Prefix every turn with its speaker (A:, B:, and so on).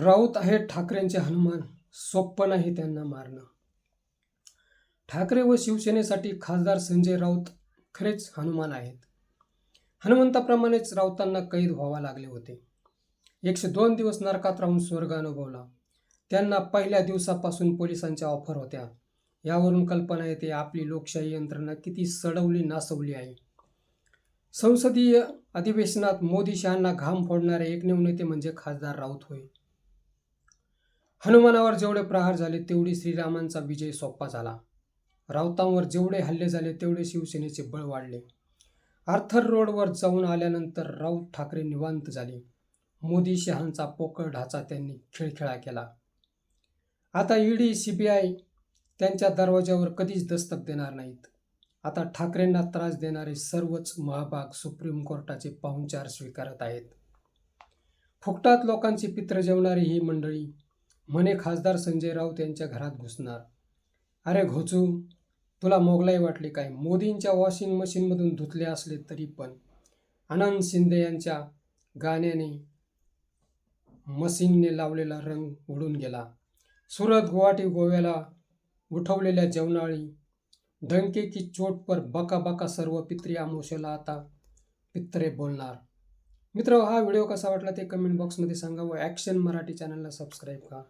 A: राऊत आहेत ठाकरेंचे हनुमान. सोपं नाही त्यांना मारणं. ठाकरे व शिवसेनेसाठी खासदार संजय राऊत खरेच हनुमान आहेत. हनुमंताप्रमाणेच राऊतांना कैद व्हावा लागले होते. एकशे दोन दिवस नरकात राहून स्वर्ग अनुभवला. त्यांना पहिल्या दिवसापासून पोलिसांच्या ऑफर होत्या. यावरून कल्पना येते आपली लोकशाही यंत्रणा किती सडवली नासवली आहे. संसदीय अधिवेशनात मोदी शहांना घाम फोडणारे एकमेव नेते म्हणजे खासदार राऊत होय. हनुमानावर जेवढे प्रहार झाले तेवढी श्रीरामांचा विजय सोपा झाला. राऊतांवर जेवढे हल्ले झाले तेवढे शिवसेनेचे बळ वाढले. आर्थर रोडवर जाऊन आल्यानंतर राऊत ठाकरे निवांत झाले. मोदी शहांचा पोकळ ढाचा त्यांनी खिळखिळा केला. आता ईडी सीबीआय त्यांच्या दरवाज्यावर कधीच दस्तक देणार नाहीत. आता ठाकरेंना त्रास देणारे सर्वच महाभाग सुप्रीम कोर्टाचे पाहुणचार स्वीकारत आहेत. फुकटात लोकांची पित्र जेवणारी ही मंडळी म्हणे खासदार संजय राऊत यांच्या घरात घुसणार. अरे घोचू तुला मोगलाई वाटली काय? मोदींच्या वॉशिंग मशीनमधून धुतले असले तरी पण. आनंद शिंदे यांच्या गाण्याने मशीनने लावलेला रंग उडून गेला. सुरत गुवाहाटी गोव्याला उठवलेल्या जेवणाळी डंके की चोट पर बका बका सर्व पित्री आमोशेला आता पित्रे बोलणार. मित्र हा व्हिडिओ कसा वाटला ते कमेंट बॉक्समध्ये सांगा व ॲक्शन मराठी चॅनलला सबस्क्राईब करा.